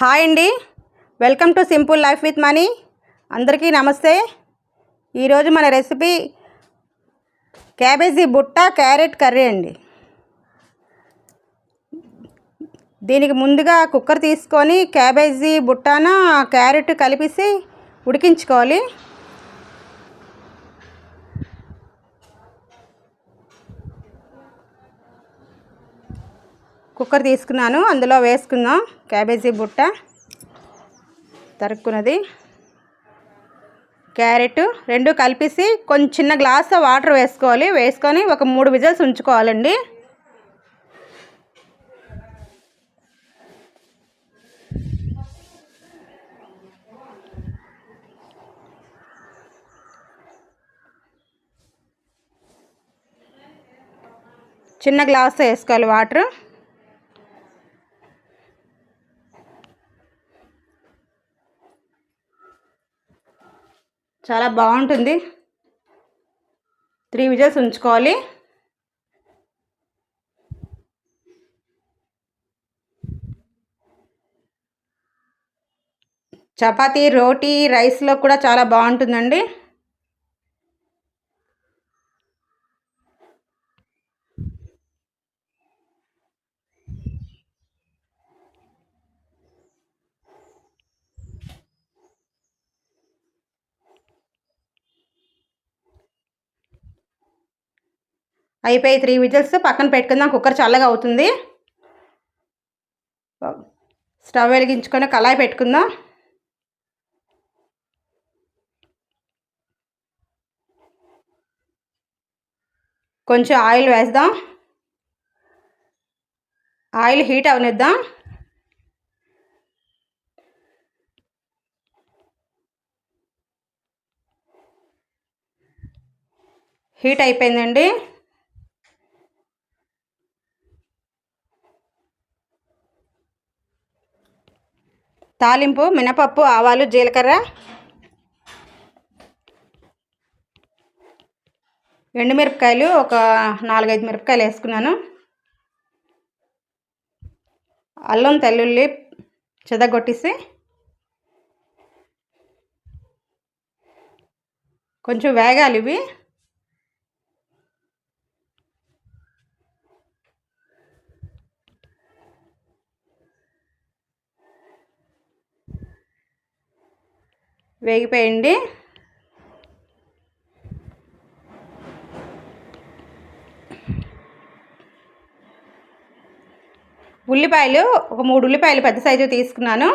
Hi అండి. Welcome to simple life with money. అందరికీ నమస్తే. ఈరోజు మన రెసిపీ క్యాబేజీ బుట్ట క్యారెట్ కర్రీ అండి. దీనికి ముందుగా కుక్కర్ తీసుకొని క్యాబేజీ బుట్టాన క్యారెట్ కలిపేసి ఉడికించుకోవాలి. కుక్కర్ తీసుకున్నాను. అందులో వేసుకుందాం క్యాబేజీ బుట్ట తరుక్కున్నది. క్యారెట్ రెండు కలిపేసి కొంచెం చిన్న గ్లాస్ వాటర్ వేసుకోవాలి. వేసుకొని ఒక మూడు విజిల్స్ ఉంచుకోవాలండి. చిన్న గ్లాస్ వేసుకోవాలి వాటర్. చాలా బాగుంటుంది. త్రీ విజిల్స్ ఉంచుకోవాలి. చపాతీ రోటీ రైస్లో కూడా చాలా బాగుంటుందండి. అయిపోయి త్రీ విజిల్స్ పక్కన పెట్టుకుందాం. కుక్కర్ చల్లగా అవుతుంది. స్టవ్ వెలిగించుకొని కళాయి పెట్టుకుందాం. కొంచెం ఆయిల్ వేద్దాం. Oil heat అవనిద్దాం. హీట్ అయిపోయిందండి. తాలింపు మినపప్పు ఆవాలు జీలకర్ర. ఎండుమిరపకాయలు ఒక నాలుగైదు మిరపకాయలు వేసుకున్నాను. అల్లం తెల్లుల్లి చెదగొట్టేసి కొంచెం వేగాలి ఇవి. వేగిపోయండి. ఉల్లిపాయలు ఒక మూడు ఉల్లిపాయలు పెద్ద సైజు తీసుకున్నాను.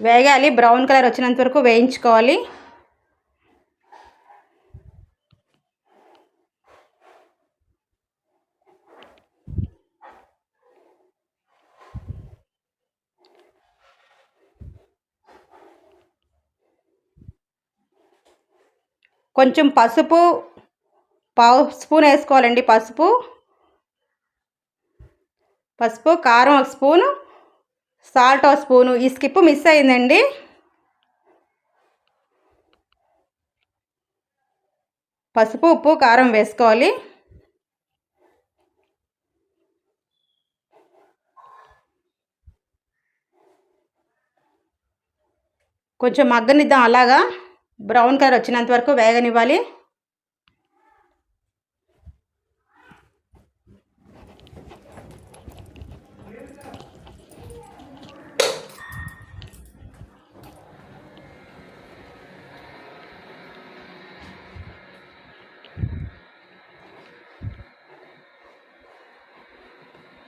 వేగాలి బ్రౌన్ కలర్ వచ్చినంత వరకు వేయించుకోవాలి. కొంచెం పసుపు పావు స్పూన్ వేసుకోవాలండి పసుపు. పసుపు కారం ఒక స్పూను సాల్ట్ ఒక స్పూను. ఈ స్కిప్ మిస్ అయిందండి. పసుపు ఉప్పు కారం వేసుకోవాలి. కొంచెం మగ్గనిద్దాం అలాగా. బ్రౌన్ కలర్ వచ్చినంత వరకు వేగనివ్వాలి.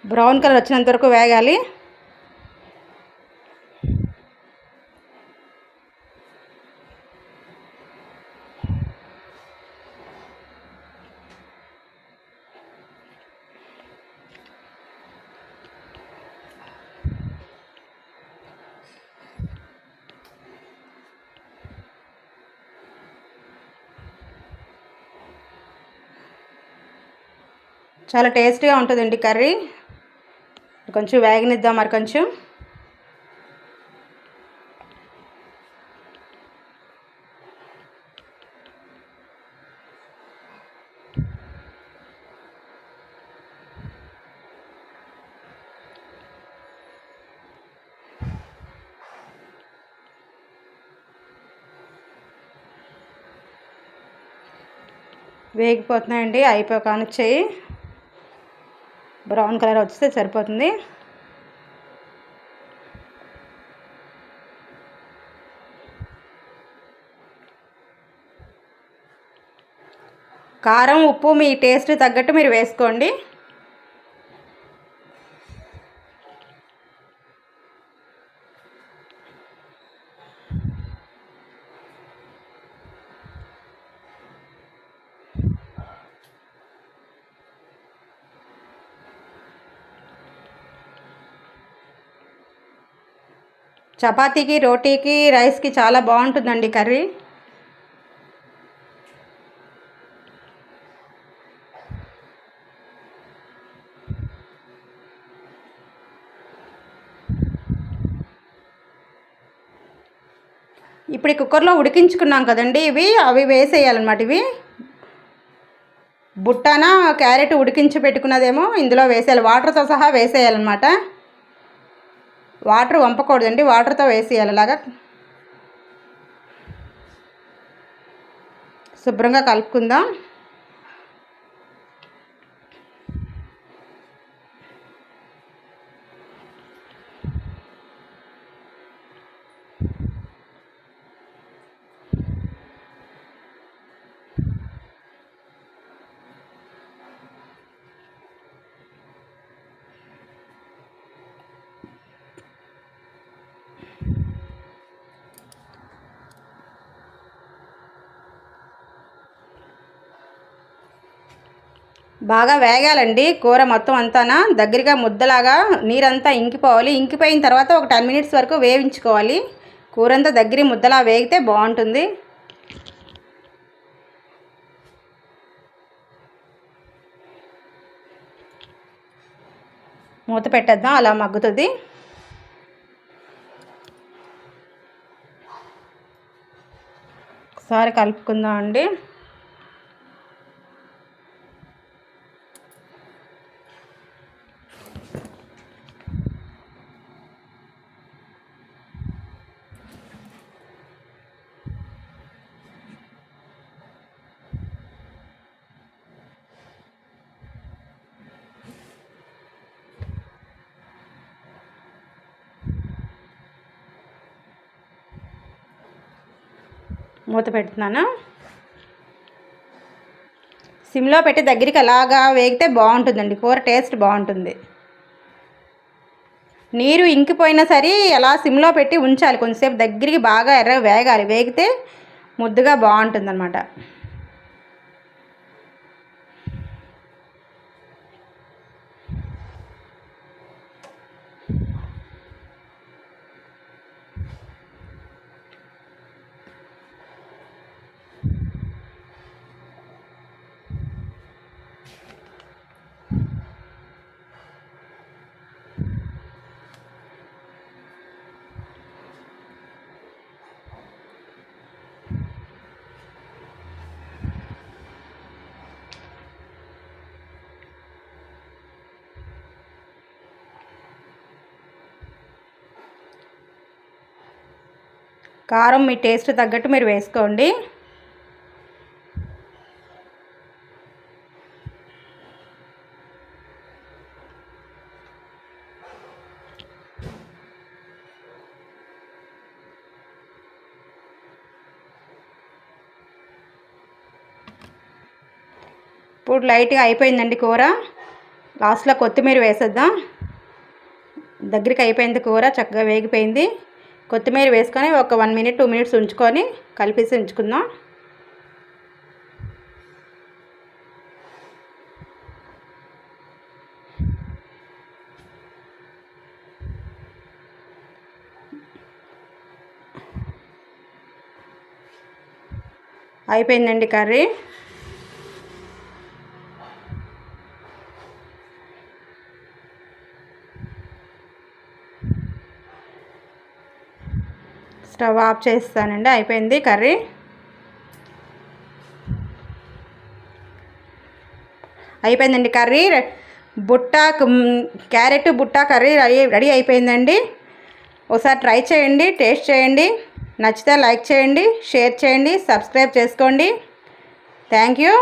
బ్రౌన్ కలర్ వచ్చినంత వరకు వేగాలి. చాలా టేస్టీగా ఉంటుందండి కర్రీ. కొంచెం వేగనిద్దాం మరి కొంచెం. వేగిపోతున్నాయండి అయిపోయి కానిచ్చేయి బ్రౌన్ కలర్ వస్తే సరిపోతుంది. కారం ఉప్పు మీ టేస్ట్ తగ్గట్టు మీరు వేసుకోండి. చపాతీకి రోటీకి రైస్కి చాలా బాగుంటుందండి కర్రీ. ఇప్పుడు ఈ కుక్కర్లో ఉడికించుకున్నాం కదండి ఇవి అవి వేసేయాలన్నమాట ఇవి. బుట్టాన క్యారెట్ ఉడికించి పెట్టుకున్నదేమో ఇందులో వేసేయాలి. వాటర్తో సహా వేసేయాలన్నమాట. వాటర్ వంపకూడదండి వాటర్తో వేసేయాలి. అలాగా శుభ్రంగా కలుపుకుందాం. బాగా వేగాలండి. కూర మొత్తం అంతానా? దగ్గరగా ముద్దలాగా నీరంతా ఇంకిపోవాలి. ఇంకిపోయిన తర్వాత ఒక టెన్ మినిట్స్ వరకు వేయించుకోవాలి. కూర అంతా దగ్గర ముద్దలా వేగితే బాగుంటుంది. మూత పెట్టేద్దాం. అలా మగ్గుతుంది. ఒకసారి కలుపుకుందాం అండి మూత పెడుతున్నాను. సిమ్లో పెట్టి దగ్గరికి అలాగా వేగితే బాగుంటుందండి. కూర టేస్ట్ బాగుంటుంది. నీరు ఇంకిపోయినా సరే అలా సిమ్లో పెట్టి ఉంచాలి. కొంచెంసేపు దగ్గరికి బాగా ఎర్ర వేగాలి. వేగితే ముద్దుగా బాగుంటుంది కారం మీ టేస్ట్ తగ్గట్టు మీరు వేసుకోండి. ఇప్పుడు లైట్గా అయిపోయిందండి కూర. లాస్ట్లో కొత్తిమీర వేసేద్దాం. దగ్గరికి అయిపోయింది కూర చక్కగా వేగిపోయింది. కొత్తిమీర వేసుకొని ఒక వన్ మినిట్ టూ మినిట్స్ ఉంచుకొని కలిపేసి ఉంచుకుందాం. అయిపోయిందండి కర్రీ. స్టవ్ ఆఫ్ చేస్తానండి. అయిపోయింది కర్రీ. అయిపోయిందండి కర్రీ. బుట్ట క్యారెట్ బుట్ట కర్రీ రెడీ రెడీ అయిపోయిందండి. ఒకసారి ట్రై చేయండి టేస్ట్ చేయండి. నచ్చితే లైక్ చేయండి షేర్ చేయండి సబ్స్క్రైబ్ చేసుకోండి. Thank you.